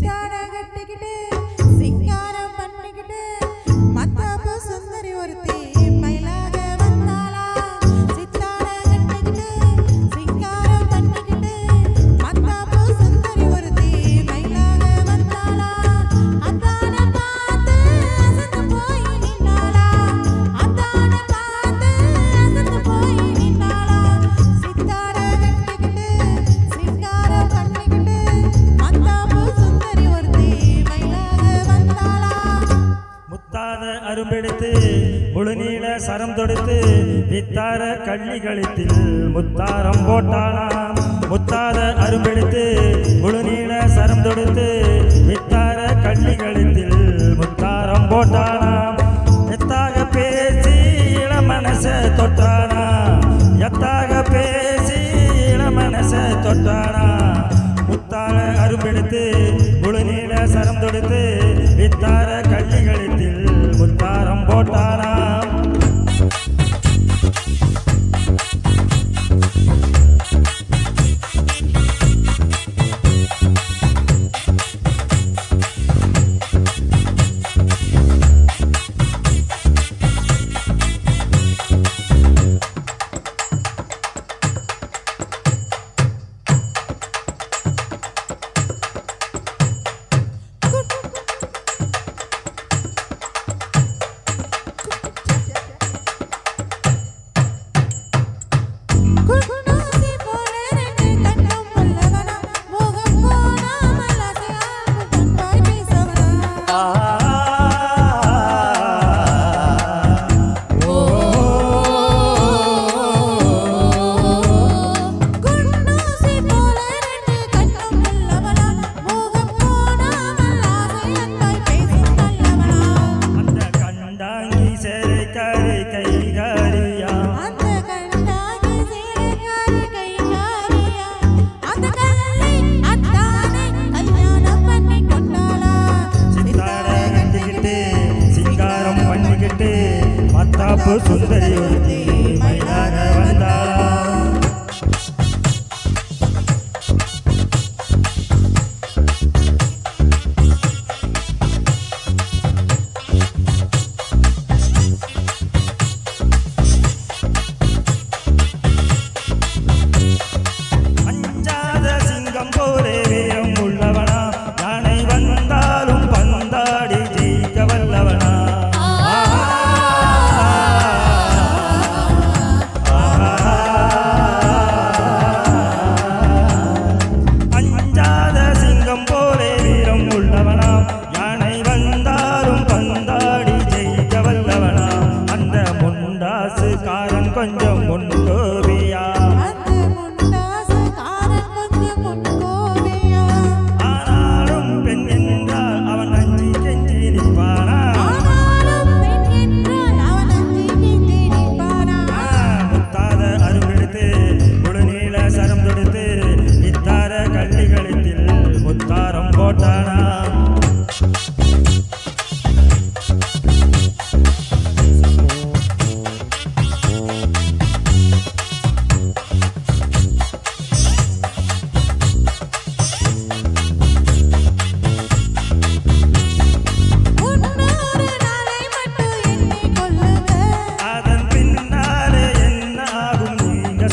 Sarah. அரும்பெடுத்து முழுநீள சரம் தொடுத்து வித்தார கள்ளி கழித்தில் முத்தாரம் போட்டாளாம் முத்தார அரும்பெடுத்து முழுநீள சரம் தொடுத்து வித்தார கள்ளி கழித்தில் முத்தாரம் போட்டாளாம் எத்தாக பேசி இள மனச தொட்டானா எத்தாக பேசி இள மனச தொட்டானா முத்தார அரும்பெடுத்து முழுநீள சரம் தொடுத்து வித்தார તારા Sadhguru Di Mailara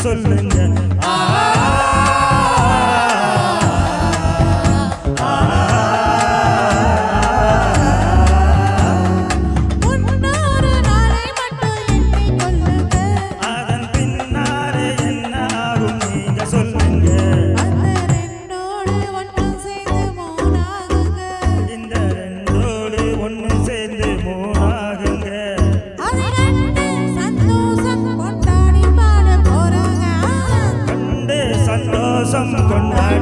صلي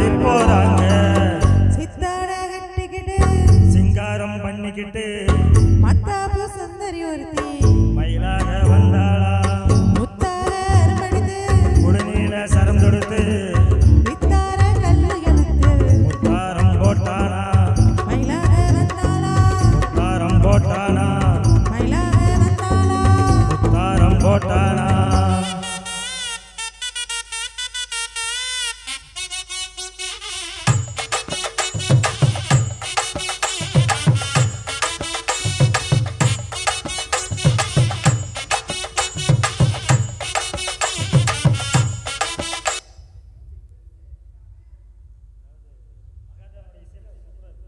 பாடி போறாங்க. சித்தாட கட்டிக்கிட்டு சிங்காரம் பண்ணிக்கிட்டு மத்தாப்பு சுந்தரி ஒருத்தி.